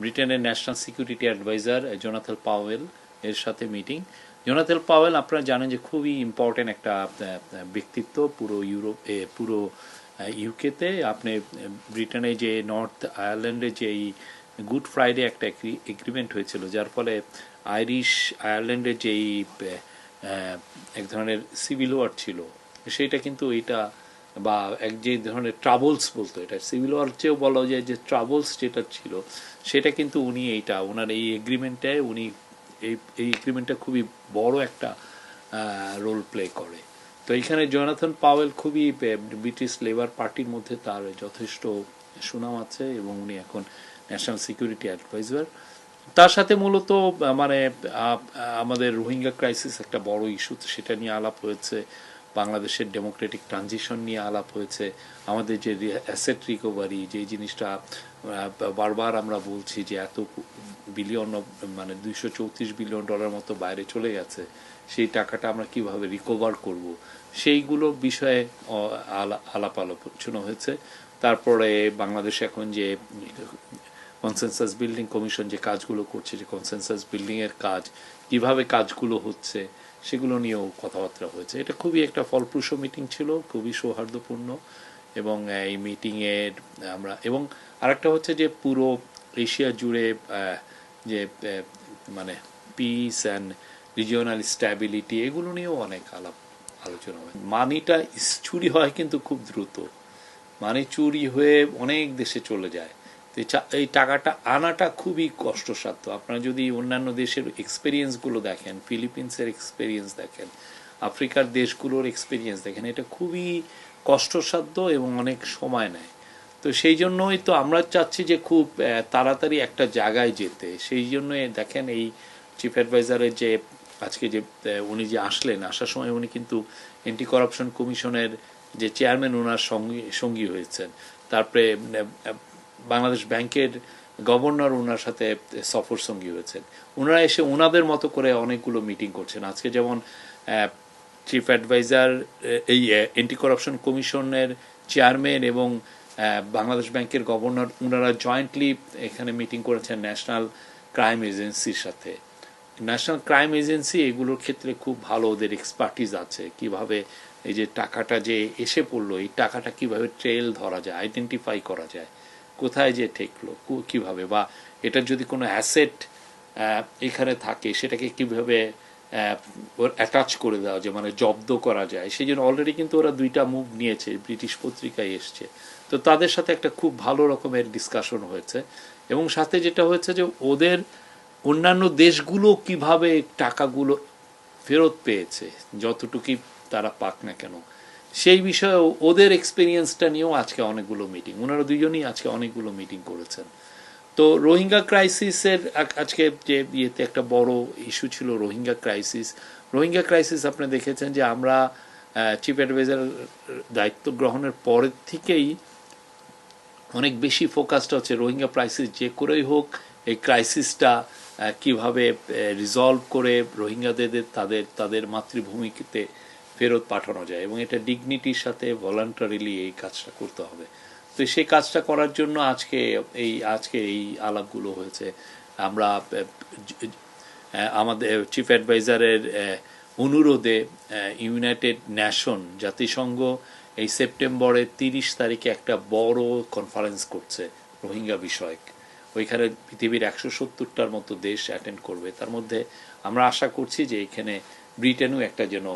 ব্রিটেনের national security adviser Jonathan Powell এর সাথে মিটিং। জোনাথেল পাওয়েল, আপনারা জানেন যে খুবই ইম্পর্টেন্ট একটা ব্যক্তিত্ব পুরো ইউরোপ পুরো ইউকেতে আপনি ব্রিটেনে যে নর্থ আয়ারল্যান্ডে যে এই গুড ফ্রাইডে একটা এগ্রিমেন্ট হয়েছিল, যার ফলে আইরিশ আয়ারল্যান্ডের যেই এক ধরনের সিভিল ওয়ার ছিল সেটা কিন্তু এটা বা এক যে ধরনের ট্রাভেলস বলতো এটা সিভিল ওয়ার চেয়েও বলা যায় যে ট্রাভেলস যেটা ছিল, সেটা কিন্তু উনি এইটা ওনার এই এগ্রিমেন্টে উনি এই এই এগ্রিমেন্টটা খুবই বড় একটা রোল প্লে করে। তো এখানে জনাথন পাওয়েল খুবই ব্রিটিশ লেবার পার্টির মধ্যে তার যথেষ্ট সুনাম আছে এবং উনি এখন ন্যাশনাল সিকিউরিটি অ্যাডভাইজার তার সাথে মূলত মানে আমাদের রোহিঙ্গা ক্রাইসিস একটা বড় ইস্যু সেটা নিয়ে আলাপ হয়েছে বাংলাদেশের ডেমোক্রেটিক ট্রানজিশন নিয়ে আলাপ হয়েছে। আমাদের যে অ্যাসেট রিকভারি যে জিনিসটা বারবার আমরা বলছি যে এত বিলিয়ন মানে দুইশো চৌত্রিশ বিলিয়ন ডলার মতো বাইরে চলে গেছে, সেই টাকাটা আমরা কীভাবে রিকভার করব? সেইগুলো বিষয়ে আলাপ আলোচনা হয়েছে। তারপরে বাংলাদেশ এখন যে কনসেনসাস বিল্ডিং কমিশন যে কাজগুলো করছে, যে কনসেনসাস বিল্ডিংয়ের কাজ, কীভাবে কাজগুলো হচ্ছে সেগুলো নিয়েও কথাবার্তা হয়েছে। এটা খুবই একটা ফলপ্রসূ মিটিং ছিল, খুবই সৌহার্দ্যপূর্ণ এবং এই মিটিংয়ের আমরা, এবং আরেকটা হচ্ছে যে পুরো এশিয়া জুড়ে যে মানে পিস অ্যান্ড রিজিওনাল স্ট্যাবিলিটি এগুলো নিয়েও অনেক আলাপ আলোচনা হয়। মানিটা চুরি হয় কিন্তু খুব দ্রুত। মানে চুরি হয়ে অনেক দেশে চলে যায়। এই টাকাটা আনাটা খুবই কষ্টসাধ্য। আপনারা যদি অন্যান্য দেশের এক্সপিরিয়েন্সগুলো দেখেন ফিলিপিন্সের এক্সপিরিয়েন্স দেখেন, আফ্রিকার দেশগুলোর এক্সপিরিয়েন্স দেখেন, এটা খুবই কষ্টসাধ্য এবং অনেক সময় নেয়। তো সেই জন্যই তো আমরা চাচ্ছি যে খুব তাড়াতাড়ি একটা জায়গায় যেতে। সেই জন্যই দেখেন এই চিফ অ্যাডভাইজারের যে, আজকে যে উনি যে আসলেন, আসার সময় উনি কিন্তু অ্যান্টি করাপশন কমিশনের যে চেয়ারম্যান ওনার সঙ্গী সঙ্গী হয়েছেন। তারপরে বাংলাদেশ ব্যাংকের গভর্নর ওনার সাথে সফর সঙ্গী হয়েছেন। ওনারা এসে ওনাদের মতো করে অনেকগুলো মিটিং করছেন। আজকে যেমন চিফ অ্যাডভাইজার এই অ্যান্টি করাপশন কমিশনের চেয়ারম্যান এবং বাংলাদেশ ব্যাংকের গভর্নর ওনারা জয়েন্টলি এখানে মিটিং করেছেন ন্যাশনাল ক্রাইম এজেন্সির সাথে। ন্যাশনাল ক্রাইম এজেন্সি এগুলোর ক্ষেত্রে খুব ভালো ওদের এক্সপার্টিস আছে। কীভাবে এই যে টাকাটা যে এসে পড়ল, এই টাকাটা কীভাবে ট্রেল ধরা যায় আইডেন্টিফাই করা যায়। কোথায় যে ঠেকলো কীভাবে, বা এটার যদি কোনো অ্যাসেট এখানে থাকে, সেটাকে কীভাবে অ্যাটাচ করে দেওয়া যায় মানে জব্দ করা যায়, সেই জন্য অলরেডি কিন্তু ওরা দুইটা মুভ নিয়েছে, ব্রিটিশ পত্রিকায় এসছে। তো তাদের সাথে একটা খুব ভালো রকমের ডিসকাশন হয়েছে, এবং সাথে যেটা হয়েছে যে ওদের অন্যান্য দেশগুলো কীভাবে টাকাগুলো ফেরত পেয়েছে, যতটুকুই তারা পাক না কেন সেই বিষয়ে ওদের এক্সপিরিয়েন্সটা নিয়েও আজকে অনেকগুলো মিটিং ওনারা দুজনেই আজকে অনেকগুলো মিটিং করেছেন। তো রোহিঙ্গা ক্রাইসিসের আজকে যে ইয়েতে একটা বড় ইস্যু ছিল রোহিঙ্গা ক্রাইসিস রোহিঙ্গা ক্রাইসিস আপনি দেখেছেন যে আমরা চিফ অ্যাডভাইজার দায়িত্ব গ্রহণের পরের থেকেই অনেক বেশি ফোকাসটা হচ্ছে রোহিঙ্গা ক্রাইসিস যে করেই হোক, এই ক্রাইসিসটা কীভাবে রিজলভ করে রোহিঙ্গাদের, তাদের তাদের মাতৃভূমিতে ফেরত পাঠানো যায় এবং এটা ডিগনিটির সাথে ভলান্টারিলি এই কাজটা করতে হবে। তো সেই কাজটা করার জন্য আজকে এই আজকে এই আলাপগুলো হয়েছে। আমরা আমাদের চিফ অ্যাডভাইজারের অনুরোধে ইউনাইটেড নেশন জাতিসংঘ এই সেপ্টেম্বরের তিরিশ তারিখে একটা বড় কনফারেন্স করছে রোহিঙ্গা বিষয়ক। ওইখানে পৃথিবীর একশো সত্তরটার মতো দেশ অ্যাটেন্ড করবে। তার মধ্যে আমরা আশা করছি যে এখানে ব্রিটেনও একটা যেন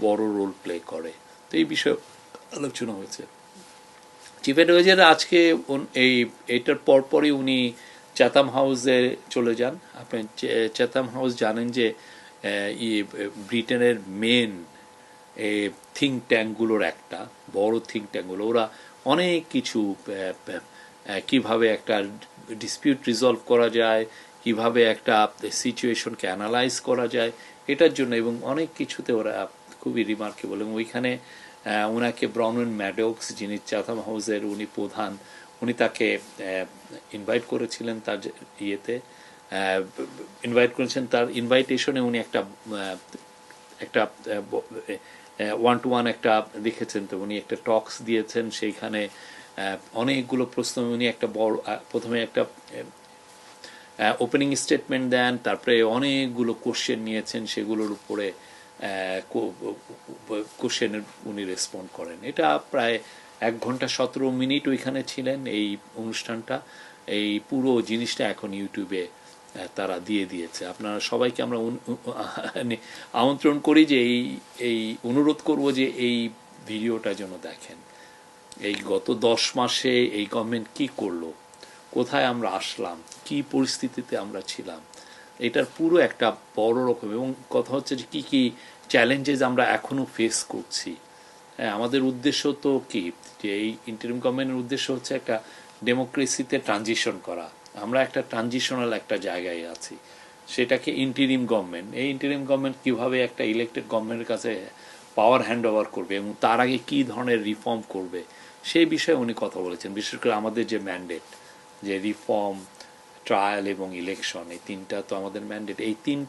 বড় রোল প্লে করে। তো এই বিষয়ে আলোচনা হয়েছে। চিফ অ্যাডভাইজার আজকে এই এটার পরপরই উনি চ্যাথাম হাউসে চলে যান। আপনি চে- চ্যাথাম হাউস জানেন যে ব্রিটেনের মেন থিঙ্ক ট্যাঙ্কগুলোর একটা, বড় থিঙ্ক ট্যাঙ্কগুলো ওরা অনেক কিছু কীভাবে একটা ডিসপিউট রিজলভ করা যায়, কীভাবে একটা সিচুয়েশনকে অ্যানালাইজ করা যায়, এটার জন্য এবং অনেক কিছুতে ওরা খুবই রিমার্কেবল এবং ওইখানে ওনাকে ব্রাউন ম্যাডক্স, যিনি চাথাম হাউসের উনি প্রধান, উনি তাকে ইনভাইট করেছিলেন তার ইয়েতে ইনভাইট করেছেন তার ইনভাইটেশনে উনি একটা একটা ওয়ান টু ওয়ান একটা দেখেছেন তো উনি একটা টক্স দিয়েছেন সেইখানে অনেকগুলো প্রশ্ন, উনি একটা বড় প্রথমে একটা ওপেনিং স্টেটমেন্ট দেন, তারপরে অনেকগুলো কোশ্চেন নিয়েছেন, সেগুলোর উপরে কোশ্চেনের উনি রেসপন্ড করেন। এটা প্রায় এক ঘণ্টা সতেরো মিনিট ওইখানে ছিলেন এই অনুষ্ঠানটা। এই পুরো জিনিসটা এখন ইউটিউবে তারা দিয়ে দিয়েছে। আপনারা সবাইকে আমরা উ- আমন্ত্রণ করি যে এই এই অনুরোধ করব যে এই ভিডিওটা যেন দেখেন। এই গত দশ মাসে এই গভর্নমেন্ট কি করল? কোথায় আমরা আসলাম? কি পরিস্থিতিতে আমরা ছিলাম? এটার পুরো একটা বড় রকম এবং কথা হচ্ছে যে কি কি চ্যালেঞ্জেস আমরা এখনও ফেস করছি। হ্যাঁ আমাদের উদ্দেশ্য তো কি? যে এই ইন্টারিম গভর্নমেন্টের উদ্দেশ্য হচ্ছে একটা ডেমোক্রেসিতে ট্রানজিশন করা। আমরা একটা ট্রানজিশনাল একটা জায়গায় আছি। সেটাকে ইন্টারিম গভর্নমেন্ট এই ইন্টারিম গভর্নমেন্ট কীভাবে একটা ইলেক্টেড গভর্নমেন্টের কাছে পাওয়ার হ্যান্ড ওভার করবে এবং তার আগে কী ধরনের রিফর্ম করবে, সেই বিষয়ে উনি কথা বলেছেন। বিশেষ করে আমাদের যে ম্যান্ডেট যে রিফর্ম ট্রায়াল এবং ইলেকশন এই তিনটা তো আমাদের ম্যান্ডেট এই তিনটা